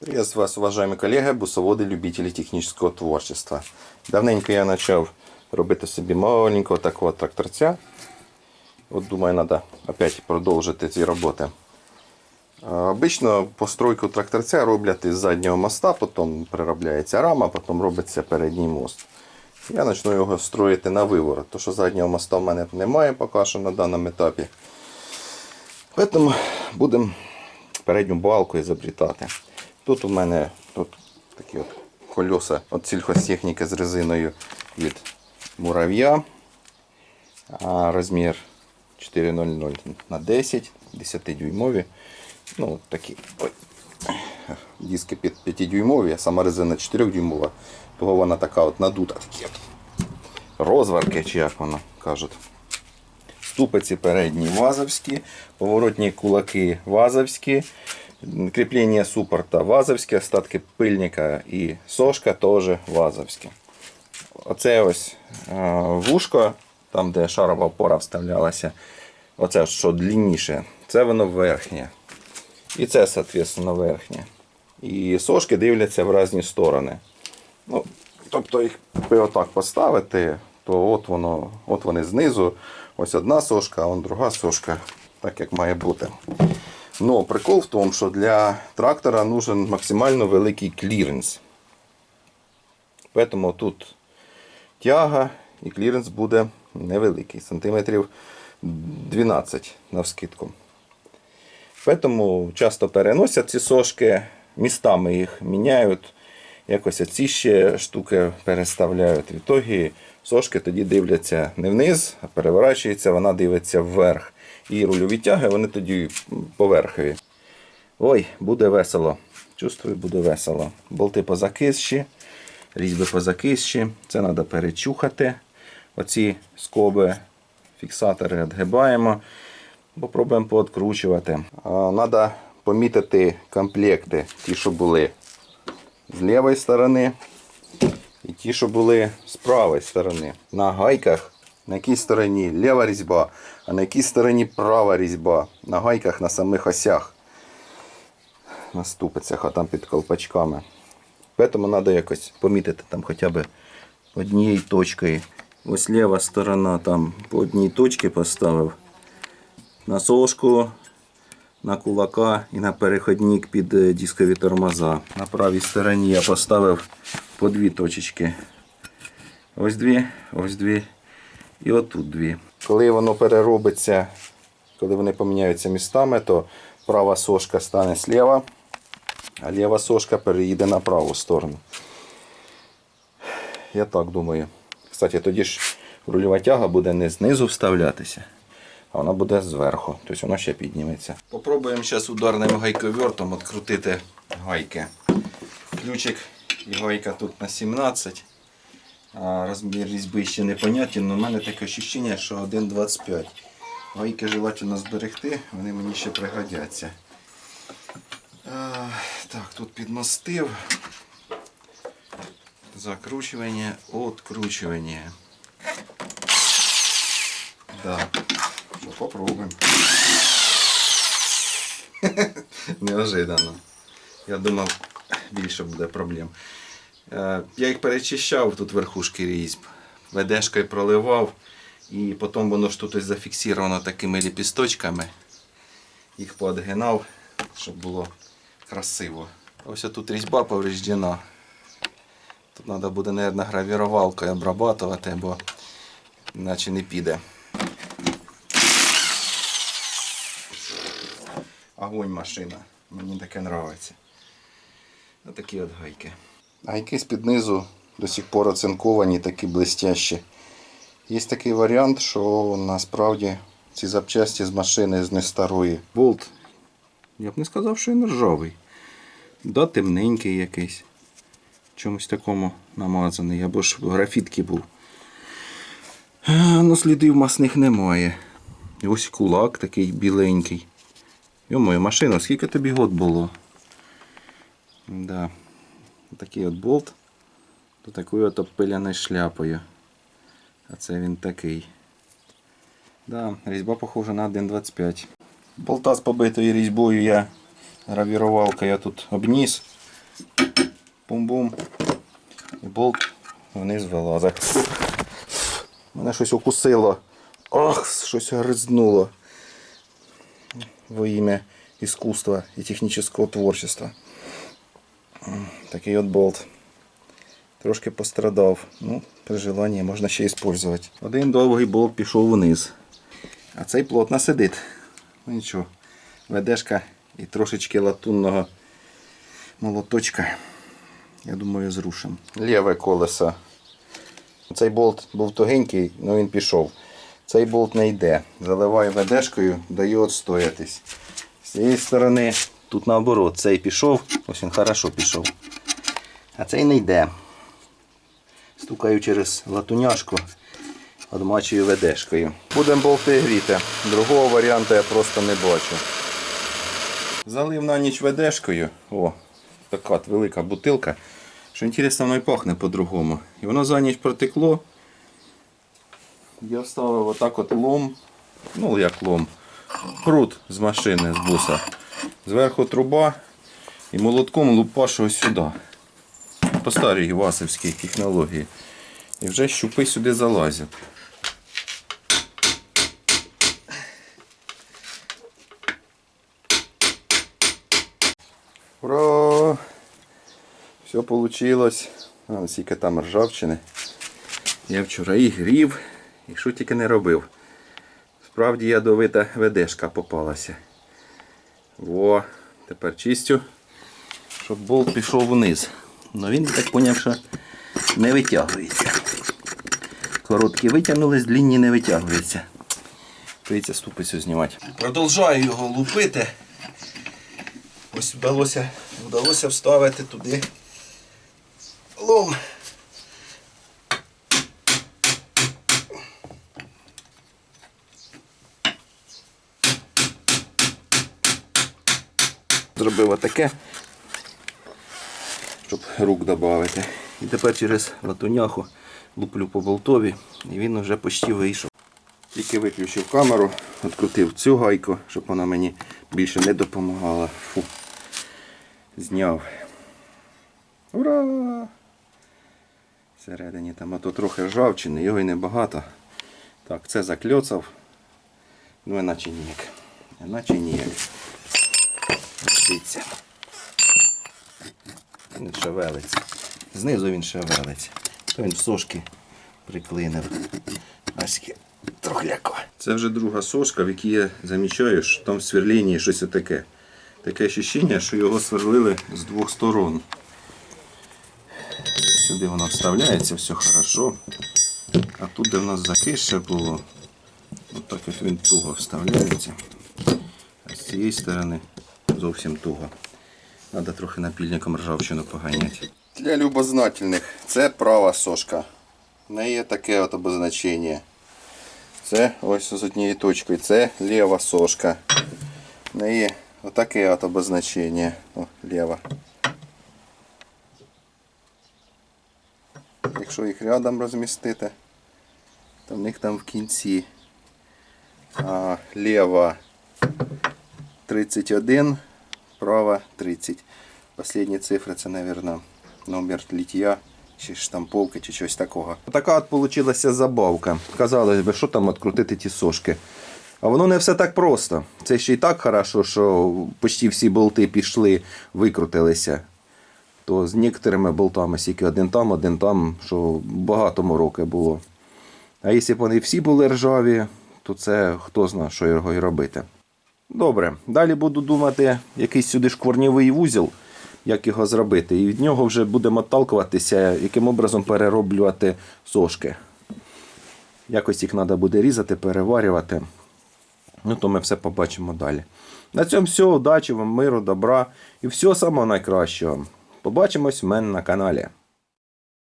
Приветствую вас, уважаемые коллеги, бусоводи, любителі технічного творчества. Давненько я почав робити собі маленького такого тракторця. От думаю, треба опять продовжити ці роботи. Обично постройку тракторця роблять із заднього моста, потім переробляється рама, потім робиться передній мост. Я почну його строїти на виворот, тому що заднього моста в мене немає поки що на даному етапі. Тому будемо передню балку ізобрітати. Тут у мене тут такі от колеса від сільхозтехніки з резиною від мурав'я. Розмір 4,00 на 10, 10 дюймові. Ну, от такі. Ой. Диски 5 дюймові, а сама резина 4 дюймова, того вона така от надута, такі от розварки, чи як воно кажуть. Ступиці передні вазовські, поворотні кулаки вазовські, кріплення супорта вазовське, остатки пильника і сошка теж вазовські. Оце ось вушко, там де шарова опора вставлялася, оце що длинніше, це воно верхнє. І це, соответственно, верхнє. І сошки дивляться в різні сторони. Ну, тобто їх отак поставити, то от воно, от вони знизу. Ось одна сошка, а вон друга сошка, так як має бути. Ну, прикол в тому, що для трактора нужен максимально великий кліренс. Тому тут тяга і кліренс буде невеликий, сантиметрів 12 навскидку. Тому часто переносять ці сошки, містами їх міняють, якось ці ще штуки переставляють. В ітогі сошки тоді дивляться не вниз, а переворачується, вона дивиться вверх. І рульові тяги вони тоді поверхові. Ой, буде весело. Чувствую, буде весело. Болти позакисші, різьби позакисші. Це треба перечухати. Оці скоби, фіксатори відгибаємо. Попробуємо пооткручувати. Треба помітити комплекти, ті, що були з лівої сторони, і ті, що були з правої сторони. На гайках, на якій стороні ліва різьба, а на якій стороні права різьба. На гайках на самих осях. На ступицях, а там під колпачками. Тому треба якось помітити там хоча б однією точкою. Ось ліва сторона там по одній точці поставив на сошку, на кулака і на переходник під е, дискові тормоза. На правій стороні я поставив по дві точечки. Ось дві, ось дві і отут дві. Коли воно переробиться, коли вони поміняються містами, то права сошка стане зліва, а ліва сошка переїде на праву сторону. Я так думаю. Кстати, тоді ж рульова тяга буде не знизу вставлятися, а вона буде зверху. Тобто вона ще підніметься. Попробуємо зараз ударним гайковертом відкрутити гайки. Ключик і гайка тут на 17. Розмір різьби ще не понятен, але в мене таке відчуття, що 1,25. Гайки желательно зберегти, вони мені ще пригодяться. Так, тут підмостив. Закручивание, откручивание. Да. Що, попробуємо. Неожиданно. Я думав, більше буде проблем. Е, Я їх перечищав тут верхушки різьб. Ведешкою проливав. І потім воно ж тут ось зафіксовано такими ліпісточками. Їх поодгинав, щоб було красиво. Ось тут різьба повреждена. Тут треба буде, мабуть, гравірувалкою обрабатувати, бо іначе не піде. Огонь машина. Мені таке подобається. Ось такі от гайки. Гайки з-під низу до сих пор оцинковані, такі блестящі. Є такий варіант, що насправді ці запчасті з машини з не старої. Болт. Я б не сказав, що він ржавий. Да, темненький якийсь чомусь такому намазаний, або ж графітки був. Ну, слідів масних немає. І ось кулак такий біленький. Йомою, машина, скільки тобі год було? Да. Такий от болт. До такою от обпиляною шляпою. А це він такий. Да, різьба похожа на 1,25. Болта з побитою різьбою я гравірувалка я тут обніс. Бум-бум. І болт вниз вилазить. Мене щось укусило. Ох, щось гризнуло. Во ім'я іскусства і технічного творчества. Такий от болт. Трошки пострадав. Ну, при желанні можна ще використовувати. Один довгий болт пішов вниз. А цей плотно сидить. Ну нічого. Ведешка і трошечки латунного молоточка. Я думаю, зрушимо. Ліве колесо. Цей болт був тугенький, але він пішов. Цей болт не йде. Заливаю ведешкою, даю відстоятись. З цієї сторони, тут наоборот, цей пішов, ось він хорошо пішов. А цей не йде. Стукаю через латуняшку, одмачую ведешкою. Будемо болти гріти. Другого варіанту я просто не бачу. Залив на ніч ведешкою. О, така от велика бутилка. Що інтересно, воно і пахне по-другому. І воно за ніч протекло. Я ставив отак от лом. Ну як лом. Прут з машини, з буса. Зверху труба і молотком лупашу ось сюди. По старій васовській технології. І вже щупи сюди залазять. Ура! Все получилось. А, скільки там ржавчини. Я вчора і грів, і що тільки не робив. Справді ядовита ведешка попалася. Во, тепер чистю, щоб болт пішов вниз. Ну він, так поняв, що не витягується. Короткі витягнулись, длінні не витягуються. Прийдеться ступицю знімати. Продовжую його лупити. Ось вдалося, вдалося вставити туди лом. Зробив отаке, рук додати. І тепер через латуняху луплю по болтові і він вже почти вийшов. Тільки виключив камеру, відкрутив цю гайку, щоб вона мені більше не допомагала. Фу. Зняв. Ура! Всередині там ото трохи ржавчини, його й небагато. Так, це закльоцав. Ну іначе ніяк. Іначе ніяк. Дивіться. Він шевелиться. Знизу він шевелиться. То він сошки приклинив. Ось трохляко. Це вже друга сошка, в якій я замічаю, що там в сверлінні щось таке. Таке ощущення, що його сверлили з двох сторон. Сюди воно вставляється, все хорошо. А тут, де в нас закише було, от так от він туго вставляється. А з цієї сторони зовсім туго. Треба трохи напільником ржавчину поганяти. Для любознательних це права сошка. В неї є таке от обозначення. Це ось з однією точкою. Це ліва сошка. В неї отаке от обозначення. О, ліва. Якщо їх рядом розмістити, то в них там в кінці а, ліва 31, права 30. Последні цифри це, мабуть, номер літія чи штамповки, чи щось такого. Така от вийшла забавка. Казалось би, що там відкрутити ті сошки. А воно не все так просто. Це ще й так хорошо, що почти всі болти пішли, викрутилися. То з некоторими болтами, скільки один там, один там, що багато мороки було. А якщо б вони всі були ржаві, то це хто знає, що його й робити. Добре, далі буду думати, якийсь сюди шкварнєвий вузол, як його зробити. І від нього вже будемо отталкуватися, яким образом перероблювати сошки. Якось їх треба буде різати, переварювати. Ну, то ми все побачимо далі. На цьому все. Удачі вам, миру, добра і всього самого найкращого. Побачимось в мене на каналі.